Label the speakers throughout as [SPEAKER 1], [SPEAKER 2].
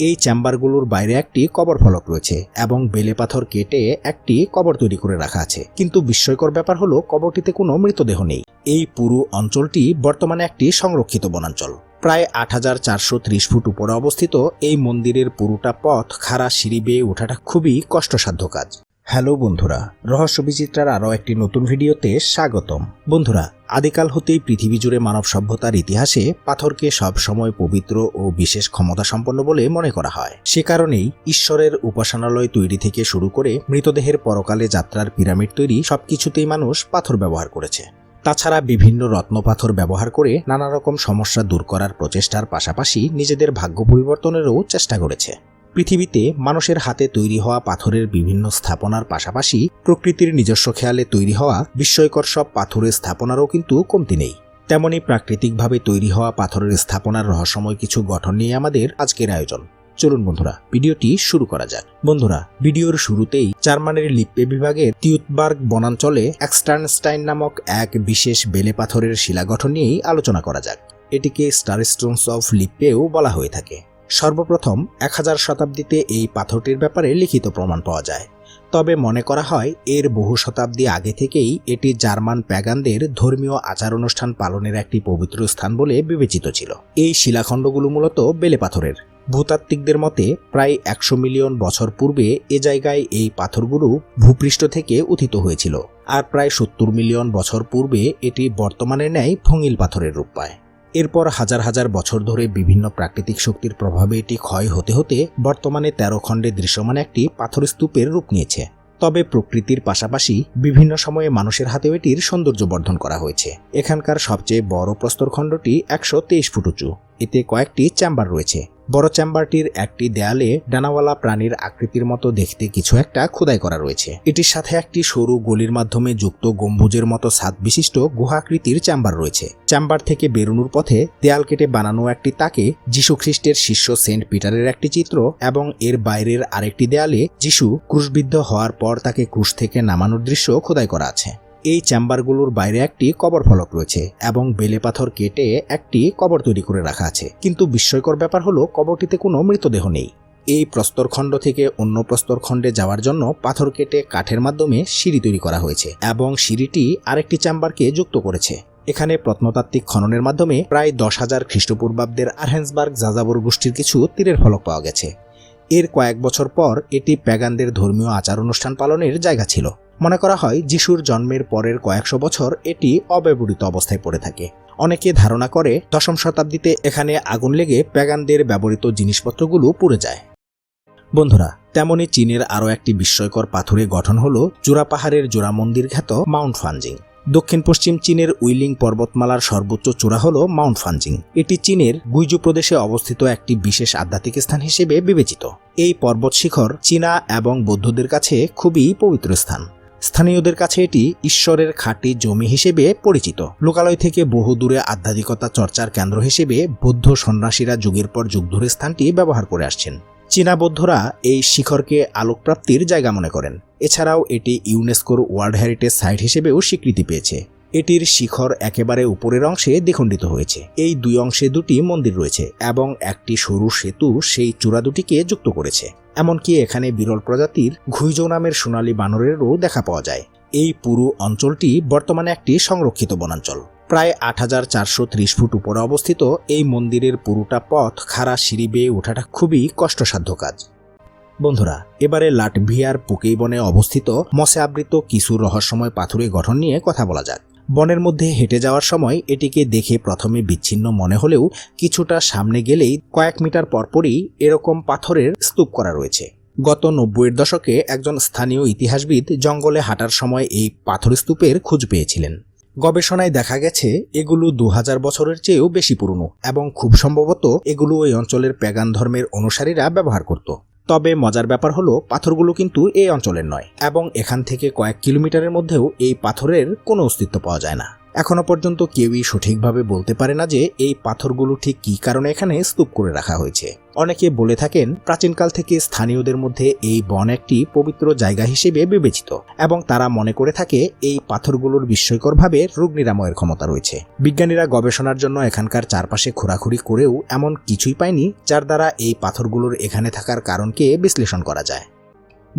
[SPEAKER 1] এই চেম্বারগুলোর বাইরে একটি কবর ফলক রয়েছে এবং বেলে পাথর কেটে একটি কবর তৈরি করে রাখা আছে। কিন্তু বিস্ময়কর ব্যাপার হলো, কবরটিতে কোনো মৃতদেহ নেই। এই পুরো অঞ্চলটি বর্তমানে একটি সংরক্ষিত বনাঞ্চল। প্রায় আট হাজার চারশো ত্রিশ ফুট উপরে অবস্থিত এই মন্দিরের পুরোটা পথ, খাড়া সিঁড়ি বেয়ে ওঠাটা খুবই কষ্টসাধ্য কাজ। হ্যালো বন্ধুরা রহস্য বিচিত্রার আরও একটি নতুন ভিডিওতে স্বাগতম। বন্ধুরা, আদিকাল হতেই পৃথিবী জুড়ে মানব সভ্যতার ইতিহাসে পাথরকে সবসময় পবিত্র ও বিশেষ ক্ষমতা সম্পন্ন বলে মনে করা হয়। সে কারণেই ঈশ্বরের উপাসনালয় তৈরি থেকে শুরু করে মৃতদেহের পরকালে যাত্রার পিরামিড তৈরি সবকিছুতেই মানুষ পাথর ব্যবহার করেছে। তাছাড়া বিভিন্ন রত্নপাথর ব্যবহার করে নানা রকম সমস্যা দূর করার প্রচেষ্টার পাশাপাশি নিজেদের ভাগ্য পরিবর্তনেরও চেষ্টা করেছে। পৃথিবীতে মানুষের হাতে তৈরি হওয়া পাথরের বিভিন্ন স্থাপনার পাশাপাশি প্রকৃতির নিজস্ব খেয়ালে তৈরি হওয়া বিস্ময়কর সব পাথরের স্থাপনারও কিন্তু কমতি নেই। তেমনি প্রাকৃতিকভাবে তৈরি হওয়া পাথরের স্থাপনার রহস্যময় কিছু গঠন নিয়ে আমাদের আজকের আয়োজন। চলুন বন্ধুরা, ভিডিওটি শুরু করা যাক। বন্ধুরা, ভিডিওর শুরুতেই জার্মানির লিপ্পে বিভাগের টিউতবার্গ বনাঞ্চলে এক্সটার্নস্টাইন নামক এক বিশেষ বেলে পাথরের শিলা গঠন নিয়েই আলোচনা করা যাক। এটিকে স্টার স্টোনস অফ লিপ্পেও বলা হয়ে থাকে। সর্বপ্রথম এক হাজার শতাব্দীতে এই পাথরটির ব্যাপারে লিখিত প্রমাণ পাওয়া যায়। তবে মনে করা হয়, এর বহু শতাব্দী আগে থেকেই এটি জার্মান প্যাগানদের ধর্মীয় আচার অনুষ্ঠান পালনের একটি পবিত্র স্থান বলে বিবেচিত ছিল। এই শিলাখণ্ডগুলো মূলত বেলে পাথরের। ভূতাত্ত্বিকদের মতে, প্রায় একশো মিলিয়ন বছর পূর্বে এ জায়গায় এই পাথরগুলো ভূপৃষ্ঠ থেকে উথিত হয়েছিল। আর প্রায় সত্তর মিলিয়ন বছর পূর্বে এটি বর্তমানে ন্যায় ভঙ্গিল পাথরের রূপ পায়। এরপর হাজার হাজার বছর ধরে বিভিন্ন প্রাকৃতিক শক্তির প্রভাবে এটি ক্ষয় হতে হতে বর্তমানে তেরো খণ্ডে দৃশ্যমান একটি পাথর স্তূপের রূপ নিয়েছে। তবে প্রকৃতির পাশাপাশি বিভিন্ন সময়ে মানুষের হাতেও এটির সৌন্দর্য বর্ধন করা হয়েছে। এখানকার সবচেয়ে বড় প্রস্তর খণ্ডটি একশো তেইশ ফুট উঁচু। এতে কয়েকটি চেম্বার রয়েছে। বড় চেম্বারটির একটি দেয়ালে ডানাওয়ালা প্রাণীর আকৃতির মতো দেখতে কিছু একটা খোদাই করা রয়েছে। এটির সাথে একটি সরু গলির মাধ্যমে যুক্ত গম্বুজের মতো ছাদ বিশিষ্ট গুহাকৃতির চেম্বার রয়েছে। চেম্বার থেকে বেরোনোর পথে দেয়াল কেটে বানানো একটি তাকে যীশু খ্রিস্টের শিষ্য সেন্ট পিটারের একটি চিত্র এবং এর বাইরের আরেকটি দেয়ালে যীশু ক্রুশবিদ্ধ হওয়ার পর তাকে ক্রুশ থেকে নামানোর দৃশ্য খোদাই করা আছে। এই চেম্বারগুলোর বাইরে একটি কবর ফলক রয়েছে এবং বেলে পাথর কেটে একটি কবর তৈরি করে রাখা আছে। কিন্তু বিস্ময়কর ব্যাপার হলো, কবরটিতে কোনো মৃতদেহ নেই। এই প্রস্তরখণ্ড থেকে অন্য প্রস্তরখণ্ডে যাওয়ার জন্য পাথর কেটে কাঠের মাধ্যমে সিঁড়ি তৈরি করা হয়েছে এবং সিঁড়িটি আরেকটি চেম্বারকে যুক্ত করেছে। এখানে প্রত্নতাত্ত্বিক খননের মাধ্যমে প্রায় দশ হাজার খ্রিস্টপূর্বাব্দের আরহেন্সবার্গ যাযাবর গোষ্ঠীর কিছু তীরের ফলক পাওয়া গেছে। এর কয়েক বছর পর এটি প্যাগানদের ধর্মীয় আচার অনুষ্ঠান পালনের জায়গা ছিল। মনে করা হয় যিশুর জন্মের পরের কয়েকশো বছর এটি অব্যবহৃত অবস্থায় পড়ে থাকে। অনেকে ধারণা করে দশম শতাব্দীতে এখানে আগুন লেগে প্যাগানদের ব্যবহৃত জিনিসপত্রগুলো পুড়ে যায়। বন্ধুরা, তেমনি চীনের আরও একটি বিস্ময়কর পাথুরে গঠন হল জোড়া পাহাড়ের জোড়া মন্দির খ্যাত মাউন্ট ফানজিং। দক্ষিণ পশ্চিম চীনের উইলিং পর্বতমালার সর্বোচ্চ চূড়া হল মাউন্ট ফানজিং। এটি চীনের গুইজু প্রদেশে অবস্থিত একটি বিশেষ আধ্যাত্মিক স্থান হিসেবে বিবেচিত। এই পর্বত শিখর চীনা এবং বৌদ্ধদের কাছে খুবই পবিত্র স্থান। স্থানীয়দের কাছে এটি ঈশ্বরের খাঁটি জমি হিসেবে পরিচিত। লোকালয় থেকে বহু দূরে আধ্যাত্মিকতা চর্চার কেন্দ্র হিসেবে বৌদ্ধ সন্ন্যাসীরা যুগের পর যুগ ধরে স্থানটি ব্যবহার করে আসছেন। চীনা বৌদ্ধরা এই শিখরকে আলোকপ্রাপ্তির জায়গা মনে করেন। এছাড়াও এটি ইউনেস্কোর ওয়ার্ল্ড হেরিটেজ সাইট হিসেবেও স্বীকৃতি পেয়েছে। এটির শিখর একেবারে উপরের অংশে দ্বিখণ্ডিত হয়েছে। এই দুই অংশে দুটি মন্দির রয়েছে এবং একটি সরু সেতু সেই চূড়া দুটিকে যুক্ত করেছে। এমনকি এখানে বিরল প্রজাতির ঘুইজো নামের সোনালী বানরেরও দেখা পাওয়া যায়। এই পুরো অঞ্চলটি বর্তমানে একটি সংরক্ষিত বনাঞ্চল। প্রায় আট হাজার চারশো ত্রিশ ফুট উপরে অবস্থিত এই মন্দিরের পুরোটা পথ খাড়া সিঁড়ি বেয়ে ওঠাটা খুবই কষ্টসাধ্য কাজ। বন্ধুরা, এবারে লাটভিয়ার পুকেই বনে অবস্থিত মসে আবৃত কিছু রহস্যময় পাথুরে গঠন নিয়ে কথা বলা যাক। বনের মধ্যে হেঁটে যাওয়ার সময় এটিকে দেখে প্রথমে বিচ্ছিন্ন মনে হলেও কিছুটা সামনে গেলেই কয়েক মিটার পরপরই এরকম পাথরের স্তূপ করা রয়েছে। গত নব্বইয়ের দশকে একজন স্থানীয় ইতিহাসবিদ জঙ্গলে হাঁটার সময় এই পাথর স্তূপের খোঁজ পেয়েছিলেন। গবেষণায় দেখা গেছে, এগুলো দু হাজার বছরের চেয়েও বেশি পুরনো এবং খুব সম্ভবত এগুলো ওই অঞ্চলের প্যাগান ধর্মের অনুসারীরা ব্যবহার করত। তবে মজার ব্যাপার হলো, পাথরগুলো কিন্তু এই অঞ্চলের নয় এবং এখান থেকে কয়েক কিলোমিটারের মধ্যেও এই পাথরের কোনো অস্তিত্ব পাওয়া যায় না। এখনও পর্যন্ত কেউই সঠিকভাবে বলতে পারে না যে এই পাথরগুলো ঠিক কী কারণে এখানে স্তূপ করে রাখা হয়েছে। অনেকে বলে থাকেন প্রাচীনকাল থেকে স্থানীয়দের মধ্যে এই বন একটি পবিত্র জায়গা হিসেবে বিবেচিত এবং তারা মনে করে থাকে এই পাথরগুলোর বিস্ময়করভাবে রোগ নিরাময়ের ক্ষমতা রয়েছে। বিজ্ঞানীরা গবেষণার জন্য এখানকার চারপাশে খোরাখুরি করেও এমন কিছুই পায়নি যার দ্বারা এই পাথরগুলোর এখানে থাকার কারণকে বিশ্লেষণ করা যায়।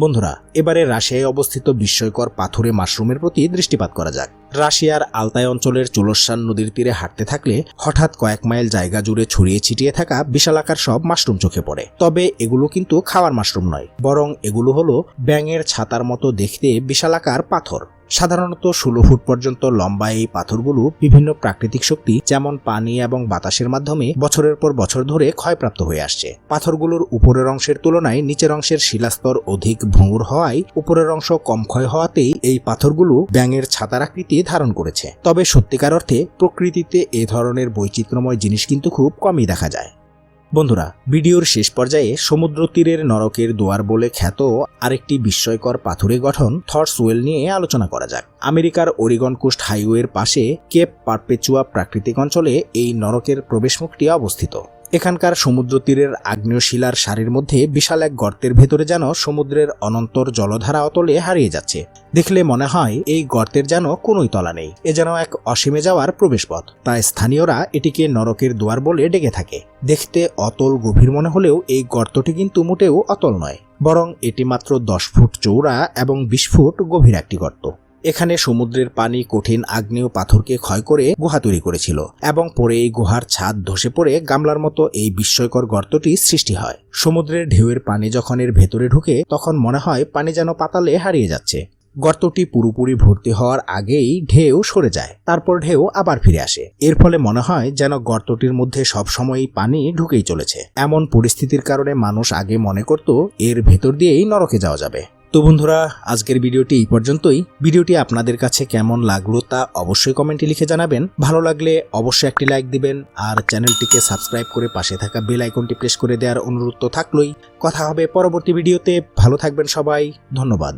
[SPEAKER 1] বন্ধুরা, এবারে রাশিয়ায় অবস্থিত বিস্ময়কর পাথুরে মাশরুমের প্রতি দৃষ্টিপাত করা যাক। রাশিয়ার আলতায় অঞ্চলের চুলসান নদীর তীরে হাঁটতে থাকলে হঠাৎ কয়েক মাইল জায়গা জুড়ে ছড়িয়ে ছিটিয়ে থাকা বিশালাকার সব মাশরুম চোখে পড়ে। তবে এগুলো কিন্তু খাওয়ার মাশরুম নয়, বরং এগুলো হলো ব্যাঙের ছাতার মতো দেখতে বিশালাকার পাথর। সাধারণত ষোলো ফুট পর্যন্ত লম্বা এই পাথরগুলো বিভিন্ন প্রাকৃতিক শক্তি, যেমন পানি এবং বাতাসের মাধ্যমে বছরের পর বছর ধরে ক্ষয়প্রাপ্ত হয়ে আসছে। পাথরগুলোর উপরের অংশের তুলনায় নিচের অংশের শিলাস্তর অধিক ভঙ্গুর হওয়ায় উপরের অংশ কম ক্ষয় হওয়াতেই এই পাথরগুলো ব্যাঙের ছাতার আকৃতি ধারণ করেছে। তবে সত্যিকার অর্থে প্রকৃতিতে এ ধরনের বৈচিত্র্যময় জিনিস কিন্তু খুব কমই দেখা যায়। বন্ধুরা, ভিডিওর শেষ পর্যায়ে সমুদ্র তীরের নরকের দুয়ার বলে খ্যাত আরেকটি বিস্ময়কর পাথুরে গঠন থর্সওয়েল নিয়ে আলোচনা করা যাক। আমেরিকার ওরিগন কোস্ট হাইওয়ের পাশে কেপ পারপেচুয়া প্রাকৃতিক অঞ্চলে এই নরকের প্রবেশমুখটি অবস্থিত। এখানকার সমুদ্র তীরের আগ্নেয় শিলার সারির মধ্যে বিশাল এক গর্তের ভেতরে যেন সমুদ্রের অনন্তর জলধারা অতলে হারিয়ে যাচ্ছে। দেখলে মনে হয় এই গর্তের যেন কোনোই তলা নেই। এ যেন এক অসীমে যাওয়ার প্রবেশপথ। তাই স্থানীয়রা এটিকে নরকের দুয়ার বলে ডেকে থাকে। দেখতে অতল গভীর মনে হলেও এই গর্তটি কিন্তু মোটেও অতল নয়। বরং এটি মাত্র দশ ফুট চৌড়া এবং বিশ ফুট গভীর একটি গর্ত। এখানে সমুদ্রের পানি কঠিন আগ্নেয় পাথরকে ক্ষয় করে গুহা তৈরি করেছিল এবং পরে এই গুহার ছাদ ধসে পড়ে গামলার মতো এই বিস্ময়কর গর্তটি সৃষ্টি হয়। সমুদ্রের ঢেউয়ের পানি যখন এর ভেতরে ঢুকে, তখন মনে হয় পানি যেন পাতালে হারিয়ে যাচ্ছে। গর্তটি পুরোপুরি ভর্তি হওয়ার আগেই ঢেউ সরে যায়, তারপর ঢেউ আবার ফিরে আসে। এর ফলে মনে হয় যেন গর্তটির মধ্যে সবসময়ই পানি ঢুকেই চলেছে। এমন পরিস্থিতির কারণে মানুষ আগে মনে করত, এর ভেতর দিয়েই নরকে যাওয়া যাবে। তো বন্ধুরা, আজকের ভিডিওটি এই পর্যন্তই। ভিডিওটি আপনাদের কাছে কেমন লাগল তা অবশ্যই কমেন্টে লিখে জানাবেন। ভালো লাগলে অবশ্যই একটি লাইক দিবেন আর চ্যানেলটিকে সাবস্ক্রাইব করে পাশে থাকা বেল আইকনটি প্রেস করে দেওয়ার অনুরোধ তো থাকলোই। কথা হবে পরবর্তী ভিডিওতে। ভালো থাকবেন সবাই। ধন্যবাদ।